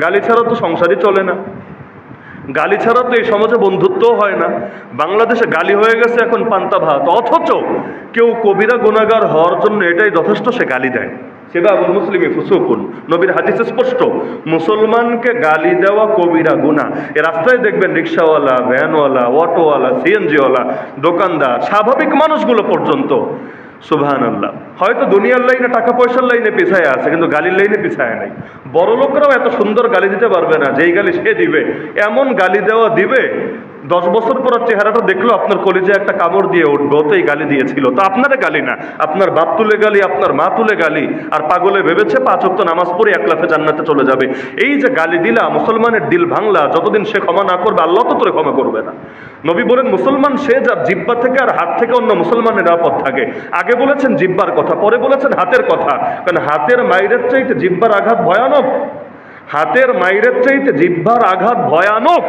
গালি ছাড়া তো সংসারই চলে না। গালি ছাড়া তো এই সমাজে বন্ধুত্বও হয় না। বাংলাদেশে গালি হয়ে গেছে এখন পান্তা ভাত। অথচ কেউ কবিরা গুণাগার হওয়ার জন্য এটাই যথেষ্ট, সে গালি দেয়। সেবা আবুল মুসলিমে ফুসুকুন। নবীর হাদিসে স্পষ্ট, মুসলমানকে গালি দেওয়া কবিরা গুণা। এ রাস্তায় দেখবেন রিক্সাওয়ালা, ভ্যানওয়ালা, অটোওয়ালা, সিএনজিওয়ালা, দোকানদার, স্বাভাবিক মানুষগুলো পর্যন্ত। সুবহান আল্লাহ হয়তো দুনিয়ার লাইনে টাকা পয়সার লাইনে পিছায় আছে, কিন্তু গালির লাইনে পিছায় নাই। বড় লোকরাও এত সুন্দর গালি দিতে পারবে না, যেই গালি সে দিবে, এমন গালি দেওয়া দিবে দশ বছর পর চেহারাটা দেখল আপনার কলেজে একটা কামড় দিয়ে উঠবে, ও তো এই গালি দিয়েছিল। তো আপনারে গালি না, আপনার বাপ তুলে গালি, আপনার মা তুলে গালি, আর পাগলে ভেবেছে পাঁচ অক্ত নামাজ পড়ে এক লাফে জান্নাতে চলে যাবে। এই যে গালি দিলা, মুসলমানের দিল ভাঙলা, যতদিন সে ক্ষমা না করবে, আল্লাহ তো তোরে ক্ষমা করবে না। নবী বলেন, মুসলমান সে যার জিব্বা থেকে আর হাত থেকে অন্য মুসলমানের নিরাপদ থাকে। আগে বলেছেন জিব্বার কথা, পরে বলেছেন হাতের কথা। কারণ হাতের মাইরের চাইতে জিব্বার আঘাত ভয়ানক। হাতের মাইরের চাইতে জিহ্বার আঘাত ভয়ানক।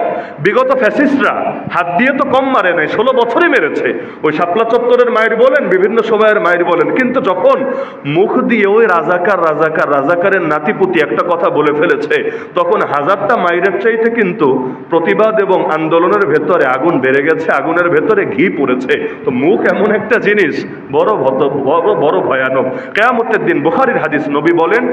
বিগত ফ্যাসিস্টরা হাত দিয়ে তো কম মারে নাই, ষোলো বছরই মেরেছে। ওই শাপলা চত্বরের মায়ের বলেন, বিভিন্ন সময়ের মায়ের বলেন, কিন্তু যখন মুখ দিয়ে ওই রাজাকার রাজাকার, রাজাকারের নাতিপুতি একটা কথা বলে ফেলেছে, তখন হাজারটা মাইরের চাইতে কিন্তু প্রতিবাদ এবং আন্দোলনের ভেতরে আগুন বেড়ে গেছে, আগুনের ভেতরে ঘি পড়েছে। তো মুখ এমন একটা জিনিস, বড় বড় বড় ভয়ানক। কেয়ামতের দিন বুখারির হাদিস নবী বলেন,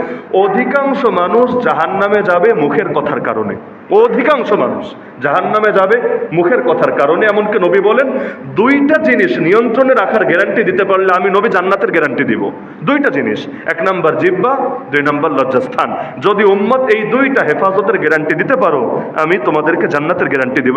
অধিকাংশ মানুষ জাহান নামে যাবে মুখের কথার কারণে। অধিকাংশ মানুষ জাহান নামে যাবে মুখের কথার কারণে, এমনকি নবী বলেন, দুইটা জিনিস নিয়ন্ত্রণে রাখার গ্যারান্টি দিতে পারলে আমি নবী জান্নাতের গ্যারান্টি দিব। দুইটা জিনিস, এক নাম্বার জিব্বা দুই নাম্বার লজ্জাস্থান। যদি উম্মত এই দুইটা হেফাজতের গ্যারান্টি দিতে পারো, আমি তোমাদেরকে জান্নাতের গ্যারান্টি দিব।